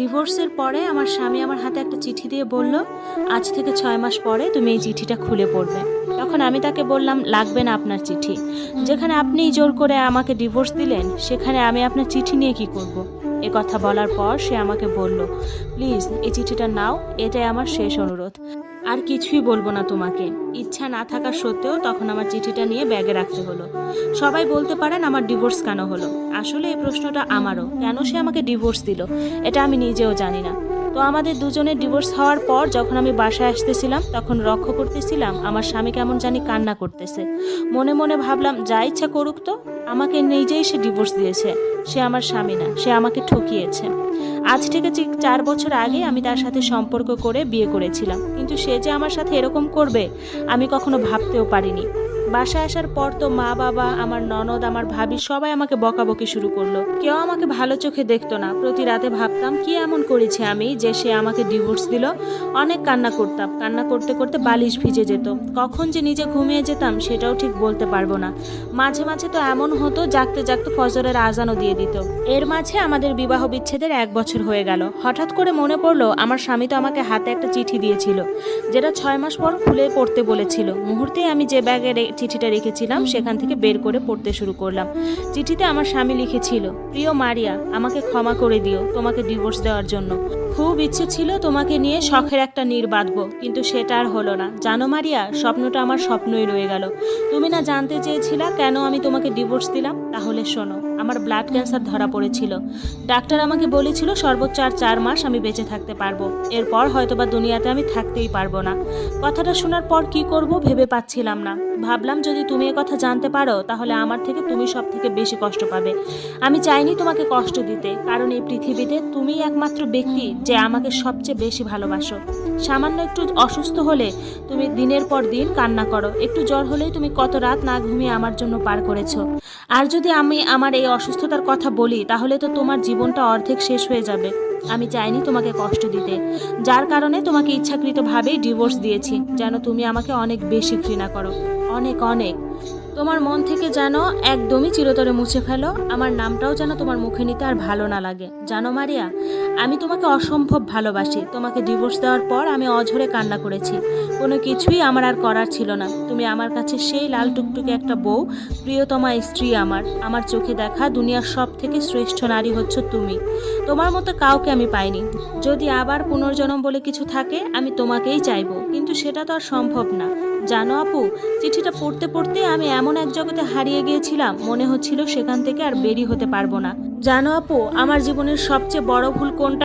ডিভোর্সের পরে আমার স্বামী আমার হাতে একটা চিঠি দিয়ে বলল, আজ থেকে ছয় মাস পরে তুমি এই চিঠিটা খুলে পড়বে তখন আমি তাকে বললাম, লাগবে না আপনার চিঠি যেখানে আপনি জোর করে আমাকে ডিভোর্স দিলেন, সেখানে আমি আপনার চিঠি নিয়ে কি করব। এ কথা বলার পর সে আমাকে বলল, প্লিজ, এই চিঠিটা নাও, এটাই আমার শেষ অনুরোধ। আর কিছুই বলব না তোমাকে। ইচ্ছা না থাকা সত্ত্বেও তখন আমার চিঠিটা নিয়ে ব্যাগে রাখতে হলো। সবাই বলতে পারেন আমার ডিভোর্স কেন হলো। আসলে এই প্রশ্নটা আমারও। কেন সে আমাকে ডিভোর্স দিল? এটা আমি নিজেও জানি না। তো আমাদের দুজনের ডিভোর্স হওয়ার পর যখন আমি বাসায় আসতেছিলাম, তখন লক্ষ্য করতেছিলাম, আমার স্বামী কেমন জানি কান্না করতেছে। মনে মনে ভাবলাম, যা ইচ্ছা করুক তো, আমাকে নিজেই সে ডিভোর্স দিয়েছে। সে আমার স্বামী না, সে আমাকে ঠকিয়েছে। আজ থেকে ঠিক চার বছর আগে আমি তার সাথে সম্পর্ক করে বিয়ে করেছিলাম। কিন্তু সে যে আমার সাথে এরকম করবে, আমি কখনো ভাবতেও পারিনি। বাসায় আসার পর তো মা, বাবা, আমার ননদ, আমার ভাবি সবাই আমাকে বকাবকি শুরু করল। কেউ আমাকে ভালো চোখে দেখতো না। প্রতি রাতে ভাবতাম, কি এমন করেছি আমি যে সে আমাকে ডিভোর্স দিল? অনেক কান্না করতাম। কান্না করতে করতে বালিশ ভিজে যেত। কখন যে নিজে ঘুমিয়ে যেতাম সেটাও ঠিক বলতে পারব না। মাঝে মাঝে তো এমন হতো, জাগতে জাগতে ফজরের আজানও দিয়ে দিত। এর মাঝে আমাদের বিবাহ বিচ্ছেদের এক বছর হয়ে গেল। হঠাৎ করে মনে পড়ল, আমার স্বামী তো আমাকে হাতে একটা চিঠি দিয়েছিল, যেটা ছয় মাস পর খুলে পড়তে বলেছিল। মুহূর্তেই আমি যে ব্যাগে চিঠিটা রেখেছিলাম, সেখান থেকে বের করে পড়তে শুরু করলাম। চিঠিতে আমার স্বামী লিখেছিল, প্রিয় মারিয়া, আমাকে ক্ষমা করে দিও, তোমাকে ডিভোর্স দেওয়ার জন্য। খুব ইচ্ছে ছিল তোমাকে নিয়ে শখের একটা নীর কিন্তু সেটা আর হলো না। জানো মারিয়া, স্বপ্নটা আমার স্বপ্নই রয়ে গেল। তুমি না জানতে চেয়েছিলা কেন আমি তোমাকে ডিভোর্স দিলাম? তাহলে শোনো, আমার ব্লাড ক্যান্সার ধরা পড়েছিল। ডাক্তার আমাকে বলেছিল সর্বোচ্চ আর চার মাস আমি বেঁচে থাকতে পারব। এরপর হয়তোবা দুনিয়াতে আমি থাকতেই পারব না। কথাটা শোনার পর কি করব ভেবে পাচ্ছিলাম না। ভাবলাম যদি তুমি এ কথা জানতে পারো, তাহলে আমার থেকে তুমি সব থেকে বেশি কষ্ট পাবে। আমি চাইনি তোমাকে কষ্ট দিতে, কারণ এই পৃথিবীতে তুমি একমাত্র ব্যক্তি যে আমাকে সবচেয়ে বেশি ভালোবাসো। সামান্য একটু অসুস্থ হলে তুমি দিনের পর দিন কান্না করো। একটু জ্বর হলেই তুমি কত রাত না ঘুমিয়ে আমার জন্য পার করেছ। আর যদি আমি আমার এই অসুস্থতার কথা বলি, তাহলে তো তোমার জীবনটা অর্ধেক শেষ হয়ে যাবে। আমি চাইনি তোমাকে কষ্ট দিতে। যার কারণে তোমাকে ইচ্ছাকৃতভাবেই ডিভোর্স দিয়েছি। যেন তুমি আমাকে অনেক বেশি ঘৃণা করো। অনেক অনেক। তোমার মন থেকে যেন একদমই চিরতরে মুছে ফেলো। আমার নামটাও যেন তোমার মুখে নিতে আর ভালো না লাগে। জানো মারিয়া, আমি তোমাকে অসম্ভব ভালোবাসি। তোমাকে ডিভোর্স দেওয়ার পর আমি অঝরে কান্না করেছি। কোনো কিছুই আমার আর করার ছিল না। তুমি আমার কাছে সেই লাল টুকটুকে একটা বউ, প্রিয়তমা স্ত্রী আমার। আমার চোখে দেখা দুনিয়ার সব থেকে শ্রেষ্ঠ নারী হচ্ছে তুমি। তোমার মতো কাউকে আমি পাইনি। যদি আবার পুনর্জন্ম বলে কিছু থাকে, আমি তোমাকেই চাইব। কিন্তু সেটা তো আর সম্ভব না। জানো আপু, চিঠিটা পড়তে পড়তে আমি এমন এক জগতে হারিয়ে গিয়েছিলাম, মনে হচ্ছিল সেখান থেকে আর বেরি হতে পারব না। জানো আপু, আমার জীবনের সবচেয়ে বড় ভুল কোনটা?